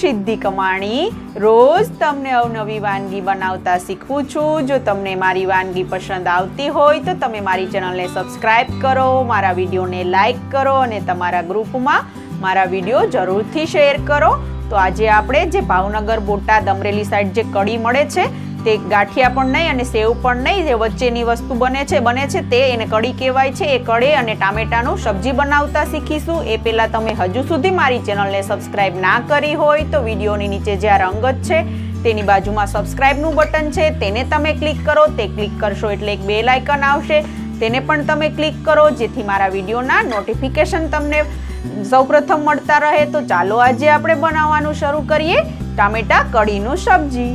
સિદ્ધિ કમાણી. રોજ તમને અવનવી વાનગી બનાવતા શીખવું છું. જો તમને મારી વાનગી પસંદ આવતી હોય તો તમે મારી ચેનલને સબસ્ક્રાઈબ કરો, મારા વિડીયોને લાઈક કરો અને તમારા ગ્રુપમાં મારા વીડિયો જરૂરથી શેર કરો. તો આજે આપણે જે ભાવનગર બોટાદ અમરેલી સાઈડ જે કડી મળે છે તે ગાંઠિયા પણ નહીં અને સેવ પણ નહીં, જે વચ્ચેની વસ્તુ બને છે બને છે તે એને કઢી કહેવાય છે. એ કઢી અને ટામેટાનું સબ્જી બનાવતા શીખીશું. એ પહેલાં તમે હજુ સુધી મારી ચેનલને સબસ્ક્રાઇબ ના કરી હોય તો વિડીયોની નીચે જે આ રંગત છે, તેની બાજુમાં સબસ્ક્રાઇબનું બટન છે, તેને તમે ક્લિક કરો. તે ક્લિક કરશો એટલે એક બેલ આઇકન આવશે. તેને પણ તમે ક્લિક કરો, જેથી મારા વિડીયોના નોટિફિકેશન તમને સૌપ્રથમ મળતા રહે. તો ચાલો આજે આપણે બનાવવાનું શરૂ કરીએ. ટામેટા કઢીનું સબ્જી.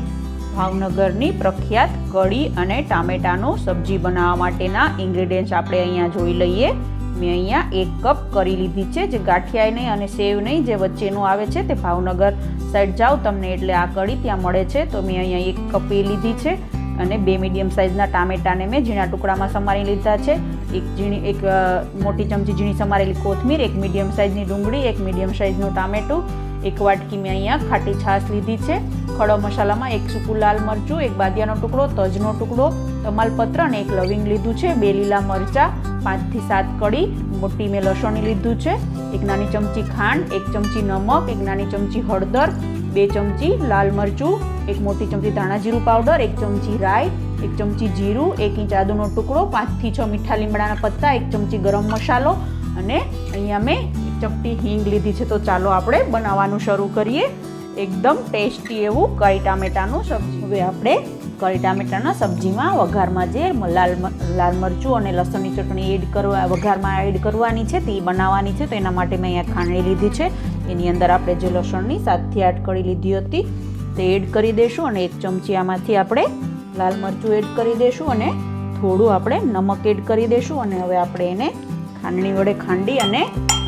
ભાવનગરની પ્રખ્યાત કઢી અને ટામેટાનું સબ્જી બનાવવા માટેના ઇન્ગ્રેડિયન્ટ્સ આપણે અહીંયા જોઈ લઈએ. મેં અહીંયા એક કપ કરી લીધી છે, જે ગાંઠિયા નહીં અને સેવ નહીં, જે વચ્ચેનું આવે છે તે ભાવનગર સાઈડ જાઓ તમને એટલે આ કઢી ત્યાં મળે છે. તો મેં અહીંયા એક કપ એ લીધી છે અને બે મીડિયમ સાઇઝના ટામેટાને મેં ઝીણા ટુકડામાં સમારી લીધા છે. એક ઝીણી, એક મોટી ચમચી ઝીણી સમારેલી કોથમીર, એક મીડિયમ સાઇઝની ડુંગળી, એક મીડિયમ સાઇઝનું ટામેટું, એક વાટકી મેં અહીંયા ખાટી છાશ લીધી છે. ખડો મસાલામાં એક સૂકું લાલ મરચું, એક બાદિયાનો ટુકડો, તજનો ટુકડો, તમાલપત્ર અને એક લવિંગ લીધું છે, બે લીલા મરચાં, પાંચથી સાત કડી મોટી મેં લસણી લીધું છે, એક નાની ચમચી ખાંડ, એક ચમચી નમક, એક નાની ચમચી હળદર, બે ચમચી લાલ મરચું, એક મોટી ચમચી ધાણા જીરું પાવડર, એક ચમચી રાઈ, એક ચમચી જીરું, એક ઇંચ આદુનો ટુકડો, પાંચથી છ મીઠા લીમડાના પત્તા, એક ચમચી ગરમ મસાલો અને અહીંયા મેં ચપટી હિંગ લીધી છે. તો ચાલો આપણે બનાવવાનું શરૂ કરીએ. એકદમ ટેસ્ટી એવું કરી ટામેટાનું સબ્જી હવે આપણે કરી ટામેટાના સબ્જીમાં વઘારમાં જે લાલ લાલ મરચું અને લસણની ચટણી એડ કરવા, વઘારમાં એડ કરવાની છે, તે બનાવવાની છે, તો એના માટે મેં અહીંયા ખાંડણી લીધી છે. એની અંદર આપણે જે લસણની સાતથી આઠ કળી લીધી હતી, તે એડ કરી દઈશું અને એક ચમચી આમાંથી આપણે લાલ મરચું એડ કરી દઈશું અને થોડું આપણે નમક એડ કરી દઈશું અને હવે આપણે એને ખાંડણી વડે ખાંડી અને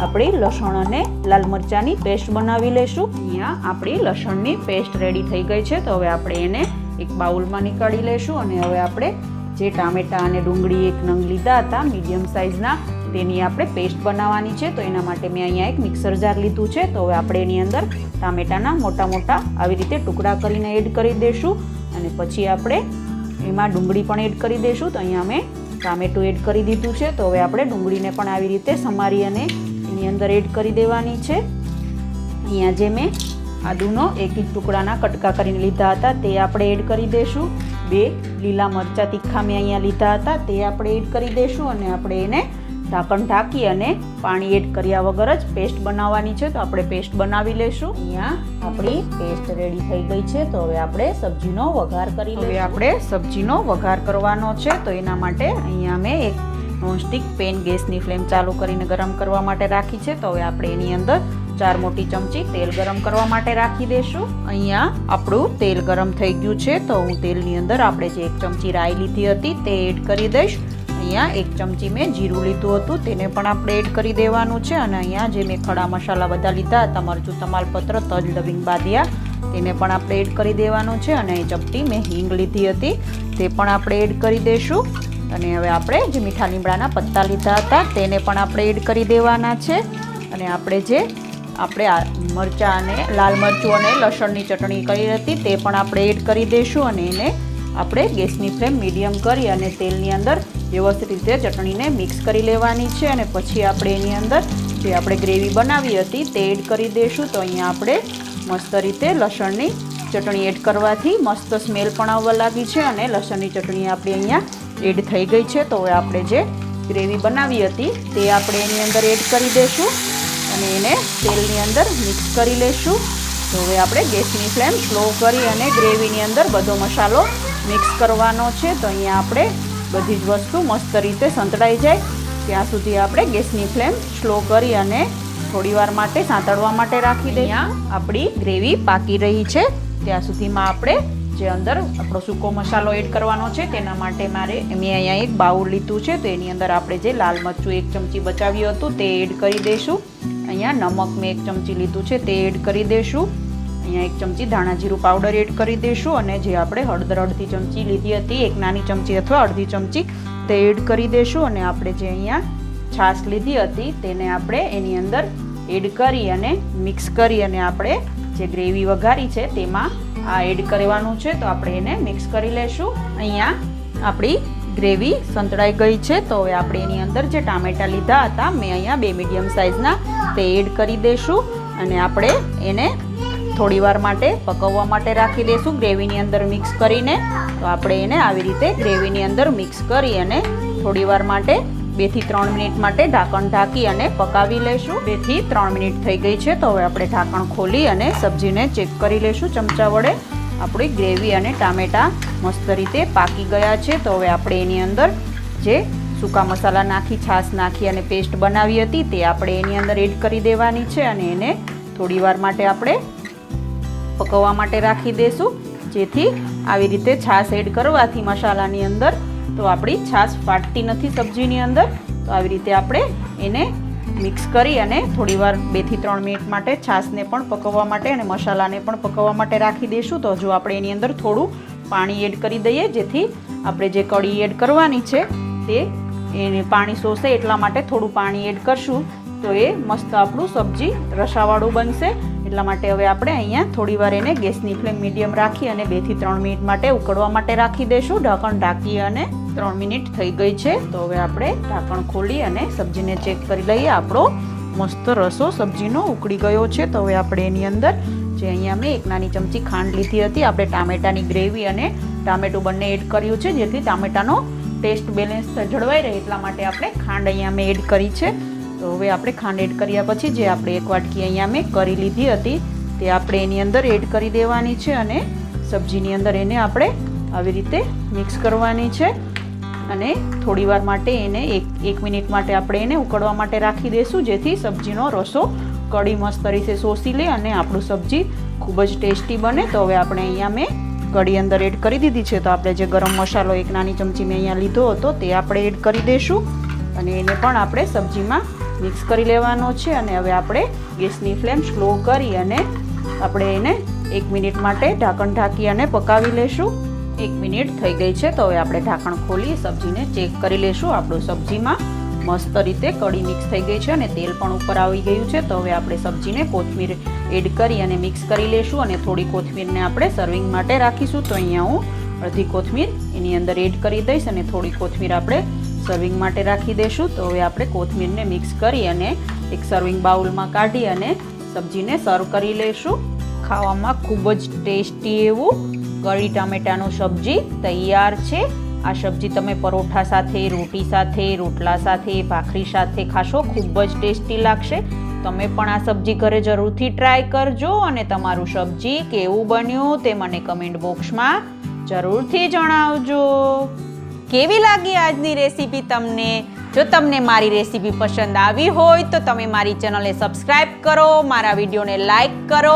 આપણી લસણ અને લાલ મરચાંની પેસ્ટ બનાવી લઈશું અહીંયા આપણી લસણની પેસ્ટ રેડી થઈ ગઈ છે, તો હવે આપણે એને એક બાઉલમાં નીકાળી લઈશું અને હવે આપણે જે ટામેટાં અને ડુંગળી એક નંગ લીધા હતા, મીડિયમ સાઇઝના, તેની આપણે પેસ્ટ બનાવવાની છે. તો એના માટે મેં અહીંયા એક મિક્સર જાર લીધું છે. તો હવે આપણે એની અંદર ટામેટાના મોટા મોટા આવી રીતે ટુકડા કરીને એડ કરી દઈશું અને પછી આપણે એમાં ડુંગળી પણ એડ કરી દઈશું તો અહીંયા મેં ટામેટું એડ કરી દીધું છે. તો હવે આપણે ડુંગળીને પણ આવી રીતે સમારી અને એની અંદર એડ કરી દેવાની છે. અહીંયા જે મેં આદુનો એક ઇંચ ટુકડાના કટકા કરીને લીધા હતા, તે આપણે એડ કરી દઈશું બે લીલા મરચાં તીખા મેં અહીંયા લીધા હતા, તે આપણે એડ કરી દઈશું અને આપણે એને ઢાંકણ ઢાંકી અને પાણી એડ કર્યા વગર જ પેસ્ટ બનાવવાની છે. તો આપણે પેસ્ટ બનાવી લઈશું અહીંયા આપણી પેસ્ટ રેડી થઈ ગઈ છે. તો હવે આપણે સબ્જીનો વઘાર કરી હવે આપણે સબ્જીનો વઘાર કરવાનો છે. તો એના માટે અહીંયા મેં એક નોનસ્ટિક પેન ગેસની ફ્લેમ ચાલુ કરીને ગરમ કરવા માટે રાખી છે. તો હવે આપણે એની અંદર ચાર મોટી ચમચી તેલ ગરમ કરવા માટે રાખી દઈશું અહીંયા આપણું તેલ ગરમ થઈ ગયું છે. તો હું તેલની અંદર આપણે જે એક ચમચી રાઈ લીધી હતી તે એડ કરી દઈશ. અહીંયા એક ચમચી મેં જીરું લીધું હતું, તેને પણ આપણે એડ કરી દેવાનું છે. અને અહીંયા જે મેં ખડા મસાલા બધા લીધા હતા, મરચું, તમાલપત્ર, તજ, લવિંગ બાદિયા, તેને પણ આપણે એડ કરી દેવાનું છે. અને એ ચપટી મેં હિંગ લીધી હતી, તે પણ આપણે એડ કરી દઈશું અને હવે આપણે જે મીઠા લીમડાના પત્તા લીધા હતા, તેને પણ આપણે એડ કરી દેવાના છે. અને આપણે જે આપણે મરચાં અને લાલ મરચું અને લસણની ચટણી કરી હતી, તે પણ આપણે એડ કરી દઈશું અને એને આપણે ગેસની ફ્લેમ મીડિયમ કરી અને તેલની અંદર વ્યવસ્થિત રીતે ચટણીને મિક્સ કરી લેવાની છે અને પછી આપણે એની અંદર જે આપણે ગ્રેવી બનાવી હતી તે એડ કરી દઈશું. તો અહીંયા આપણે મસ્ત રીતે લસણની ચટણી એડ કરવાથી મસ્ત સ્મેલ પણ આવવા લાગી છે અને લસણની ચટણી આપણી અહીંયા એડ થઈ ગઈ છે. તો હવે આપણે જે ગ્રેવી બનાવી હતી તે આપણે એની અંદર એડ કરી દઈશું અને એને તેલની અંદર મિક્સ કરી લઈશું. તો હવે આપણે ગેસની ફ્લેમ સ્લો કરી અને ગ્રેવીની અંદર બધો મસાલો મિક્સ કરવાનો છે. તો અહીંયા આપણે બધી જ વસ્તુ મસ્ત રીતે સંતળાઈ જાય. ત્યાં સુધી આપણે ગેસની ફ્લેમ સ્લો કરી અને થોડીવાર માટે સાંતળવા માટે રાખી દઈએ. આપણી ગ્રેવી પાકી રહી છે. ત્યાં સુધીમાં આપણે જે અંદર આપણો સૂકો મસાલો એડ કરવાનો છે, તેના માટે મારે મેં અહીંયા એક બાઉલ લીધું છે, તો એની અંદર આપણે જે લાલ મરચું એક ચમચી બચાવ્યું હતું, તે એડ કરી દઈશું. અહીંયા નમક મેં એક ચમચી લીધું છે, તે એડ કરી દઈશું. અહીંયા એક ચમચી ધાણા જીરું પાવડર એડ કરી દઈશું અને જે આપણે હળદર અડધી ચમચી લીધી હતી, એક નાની ચમચી અથવા અડધી ચમચી, તે એડ કરી દઈશું અને આપણે જે અહીંયા છાશ લીધી હતી, તેને આપણે એની અંદર એડ કરી અને મિક્સ કરી અને આપણે જે ગ્રેવી વઘારી છે, તેમાં આ એડ કરવાનું છે, તો આપણે એને મિક્સ કરી લેશું. અહીંયા આપણી ગ્રેવી સંતળાઈ ગઈ છે, તો હવે આપણે એની અંદર જે ટામેટા લીધા હતા, મેં અહીંયા બે મીડિયમ સાઇઝના તે એડ કરી દઈશું અને આપણે એને થોડી વાર માટે પકવવા માટે રાખી દઈશું ગ્રેવીની અંદર મિક્સ કરીને તો આપણે એને આવી રીતે ગ્રેવીની અંદર મિક્સ કરી અને થોડી વાર માટે બેથી ત્રણ મિનિટ માટે ઢાંકણ ઢાંકી અને પકાવી લઈશું બેથી ત્રણ મિનિટ થઈ ગઈ છે તો હવે આપણે ઢાંકણ ખોલી અને સબ્જીને ચેક કરી લઈશું ચમચા વડે. આપણી ગ્રેવી અને ટામેટાં મસ્ત રીતે પાકી ગયા છે તો હવે આપણે એની અંદર જે સૂકા મસાલા નાખી, છાશ નાખી અને પેસ્ટ બનાવી હતી તે આપણે એની અંદર એડ કરી દેવાની છે અને એને થોડી વાર માટે આપણે પકવવા માટે રાખી દઈશું જેથી આવી રીતે છાશ એડ કરવાથી મસાલાની અંદર તો આપણી છાશ ફાટતી નથી સબ્જીની અંદર. તો આવી રીતે આપણે એને મિક્સ કરી અને થોડીવાર બેથી ત્રણ મિનિટ માટે છાશને પણ પકવવા માટે અને મસાલાને પણ પકવવા માટે રાખી દઈશું તો જો આપણે એની અંદર થોડું પાણી એડ કરી દઈએ, જેથી આપણે જે કઢી એડ કરવાની છે તે એને પાણી શોષે એટલા માટે થોડું પાણી એડ કરશું. તો એ મસ્ત આપણું સબ્જી રસાવાળું બનશે. એટલા માટે હવે આપણે અહીંયા થોડી વાર એને ગેસની ફ્લેમ મીડિયમ રાખી અને બેથી ત્રણ મિનિટ માટે ઉકળવા માટે રાખી દઈશું ઢાંકણ ઢાંકી અને ત્રણ મિનિટ થઈ ગઈ છે. તો હવે આપણે ઢાંકણ ખોલી અને સબ્જીને ચેક કરી લઈએ. આપણો મસ્ત રસો સબ્જીનો ઉકળી ગયો છે. તો હવે આપણે એની અંદર જે અહીંયા મેં એક નાની ચમચી ખાંડ લીધી હતી, આપણે ટામેટાની ગ્રેવી અને ટામેટું બંને એડ કર્યું છે, જેથી ટામેટાનો ટેસ્ટ બેલેન્સ જળવાઈ રહે. એટલા માટે આપણે ખાંડ અહીંયા મેં એડ કરી છે. તો હવે આપણે ખાંડ એડ કર્યા પછી જે આપણે એક વાટકી અહીંયા મેં કરી લીધી હતી, તે આપણે એની અંદર એડ કરી દેવાની છે અને સબ્જીની અંદર એને આપણે આવી રીતે મિક્સ કરવાની છે. અને થોડીવાર માટે એને એક એક મિનિટ માટે આપણે એને ઉકળવા માટે રાખી દઈશું જેથી સબ્જીનો રસો કઢી મસ્ત રીતે શોષી લે અને આપણું સબ્જી ખૂબ જ ટેસ્ટી બને. તો હવે આપણે અહીંયા મેં કઢી અંદર એડ કરી દીધી છે. તો આપણે જે ગરમ મસાલો એક નાની ચમચી મેં અહીંયા લીધો હતો, તે આપણે એડ કરી દઈશું અને એને પણ આપણે સબ્જીમાં મિક્સ કરી લેવાનો છે અને હવે આપણે ગેસની ફ્લેમ સ્લો કરી અને આપણે એને એક મિનિટ માટે ઢાંકણ ઢાંકી અને પકાવી લેશું. એક મિનિટ થઈ ગઈ છે તો હવે આપણે ઢાંકણ ખોલી સબ્જીને ચેક કરી લેશું. આપણું સબ્જીમાં મસ્ત રીતે કઢી મિક્સ થઈ ગઈ છે અને તેલ પણ ઉપર આવી ગયું છે. તો હવે આપણે સબ્જીને કોથમીર એડ કરી અને મિક્સ કરી લેશું અને થોડી કોથમીરને આપણે સર્વિંગ માટે રાખીશું. તો અહીંયા હું અડધી કોથમીર એની અંદર એડ કરી દઈશ અને થોડી કોથમીર આપણે સર્વિંગ માટે રાખી દઈશું તો હવે આપણે કોથમીરને મિક્સ કરી અને એક સર્વિંગ બાઉલમાં કાઢી અને સબ્જીને સર્વ કરી લઈશું ખાવામાં ખૂબ જ ટેસ્ટી એવું કઢી ટામેટાનું સબ્જી તૈયાર છે. આ સબ્જી તમે પરોઠા સાથે, રોટી સાથે, રોટલા સાથે, ભાખરી સાથે ખાશો. ખૂબ જ ટેસ્ટી લાગશે. તમે પણ આ સબ્જી ઘરે જરૂરથી ટ્રાય કરજો અને તમારું સબ્જી કેવું બન્યું તે મને કમેન્ટ બોક્સમાં જરૂરથી જણાવજો. કેવી લાગી આજની રેસીપી તમને? જો તમને મારી રેસીપી પસંદ આવી હોય તો તમે મારી ચેનલને સબસ્ક્રાઈબ કરો, મારા વિડીયોને લાઈક કરો